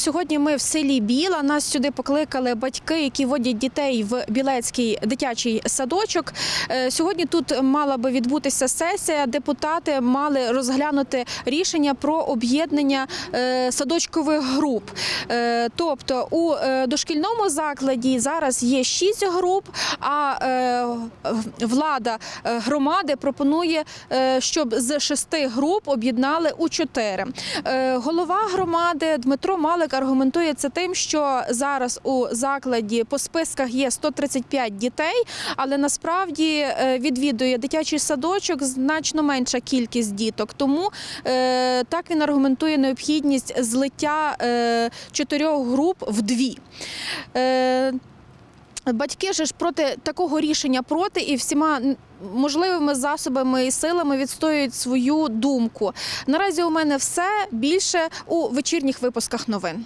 Сьогодні ми в селі Біла. Нас сюди покликали батьки, які водять дітей в Білецький дитячий садочок. Е, Сьогодні тут мала би відбутися сесія. Депутати мали розглянути рішення про об'єднання е, садочкових груп. Е, Тобто у дошкільному закладі зараз є шість груп, а влада громади пропонує, щоб з шести груп об'єднали у чотири. Голова громади Дмитро Малик аргументує це тим, що зараз у закладі по списках є 135 дітей, але насправді е, відвідує дитячий садочок значно менша кількість діток. Тому е, так він аргументує необхідність злиття е, чотирьох груп в дві. Батьки ж проти такого рішення проти і всіма можливими засобами і силами відстоюють свою думку. Наразі у мене все більше у вечірніх випусках новин.